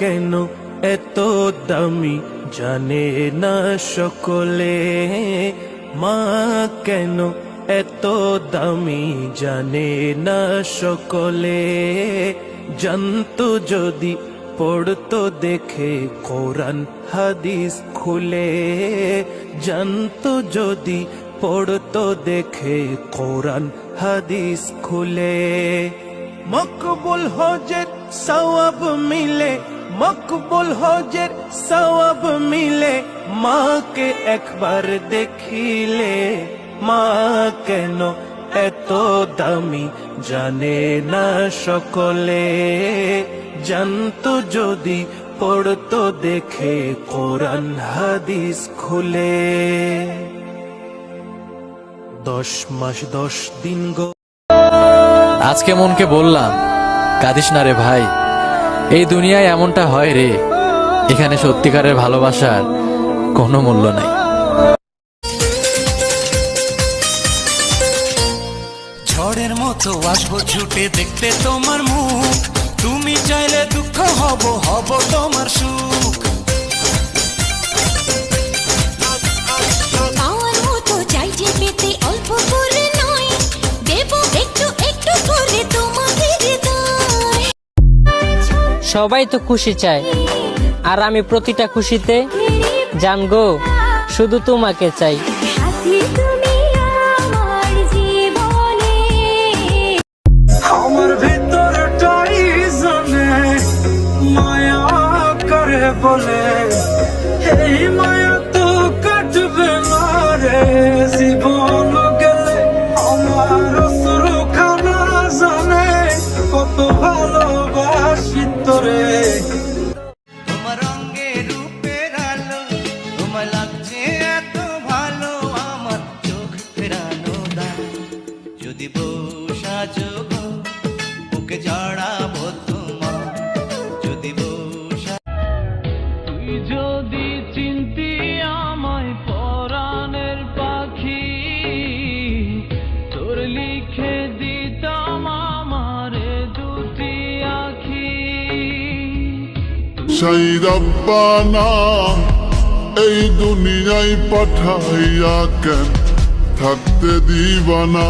কেন এত দামি জানে না সকলে? মা, কেন এত দামি জানে না সকলে? জানতো যদি পড়তো দেখে কোরআন, হাদিস খুলে। জানতো যদি পড়তো দেখে কোরআন, হাদিস খুলে। মকবুল হজের সওয়াব মিলে মকবুল হজের সওয়াব মিলে, মাকে একবার দেখিলে। মা কেন এত দামি জানে না সকলে। জানতো যদি পড়তো দেখে কোরআন হাদিস খুলে। দশ মাস দশ দিন গো। আজকে মনকে বললাম, কাঁদিস না রে ভাই। এই দুনিয়ায় এমনটা হয় রে, এখানে সত্যিকারের ভালোবাসার কোনো মূল্য নাই। ঝড়ের মতো আসব ছুটে দেখতে তোমার মুখ। তুমি চাইলে দুঃখ হব হব তোমার সবাই তো খুশি চায়। আর আমি প্রতিটা খুশিতে জানগো শুধু তোমাকে চাই। সাথী তুমি আমার জীবনে। জানে মায়া করে বলে এই মায়া তো কাটবে না রে। জীবন গেলে আমার যদি চিনতি আমায় পরাণের পাখি, তোর লিখে দিতাম আমারে দুটি আখি। সেই রব্বানা এই দুনিয়ায় পাঠাইয়া কেন থাকতে দিবানা?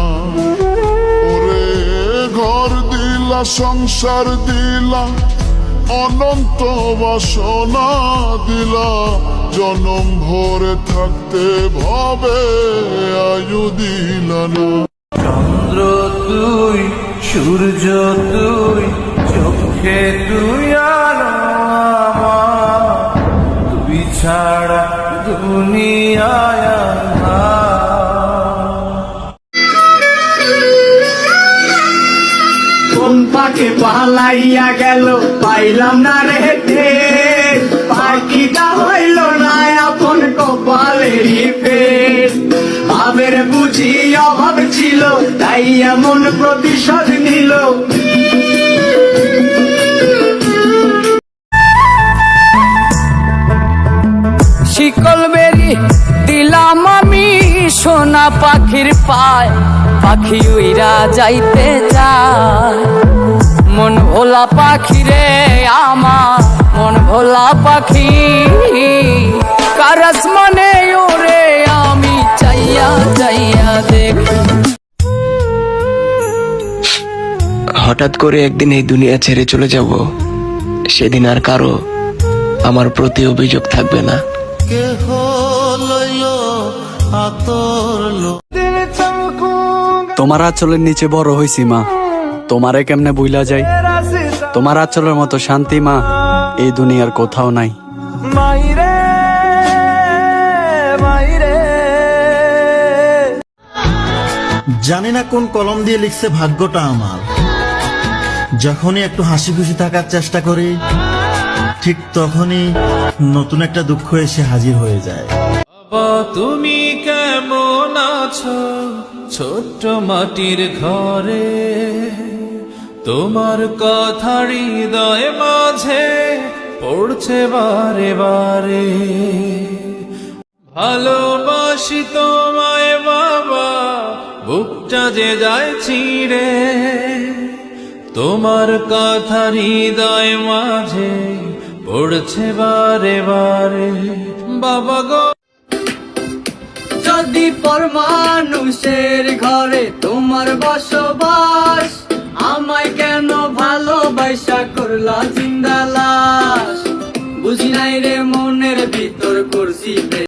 ওরে ঘর দিলা, সংসার দিলা অনন্ত বাসনা দিলা। জনম ভরে থাকতে ভাবে আয়ু দিলা না চন্দ্র তুই, সূর্য তুই, চোখে তুই কোন পালাইয়া গেল, পাইলাম না রে ঠের। পাখিটা হইল না আপন কপালেরই ফের। ভাবের বুঝি অভাব ছিল, তাই এমন প্রতিশোধ নিল। শিকল বেরি দিলাম আমি সোনা পাখির পায়, পাখি উইরা যাইতে যায় মন ভোলা পাখি রে আমার মন ভোলা পাখি। কারাস মনে ওরে আমি চাইয়া চাইয়া দেখি। হঠাৎ করে একদিন এই দুনিয়া ছেড়ে চলে যাব সেদিন আর কারও আমার প্রতি অভিযোগ থাকবে না। তোমার আঁচলের নিচে বড় হইছি মা। তোমারে কেমনে বুইলা যাই তোমার আঁচলের মতো শান্তি মা এই দুনিয়ার কোথাও নাই। মাইরে মাইরে। জানি না কোন কলম দিয়ে লিখছে ভাগ্যটা আমার। যখনই একটু হাসি খুশি থাকার চেষ্টা করি ঠিক তখনই নতুন একটা দুঃখ এসে হাজির হয়ে যায়। তুমি কেমন আছো ছোট্ট মাটির ঘরে? তোমার কথা হৃদয় মাঝে পড়ছে বারে বারে। ভালোবাসি তোমায় বাবা, বুকটা যে যায় ছিঁড়ে। তোমার কথা হৃদয় মাঝে পড়ছে বারে বারে। বাবা গো। যদি পর মানুষের ঘরে তোমার বসবাস imposible.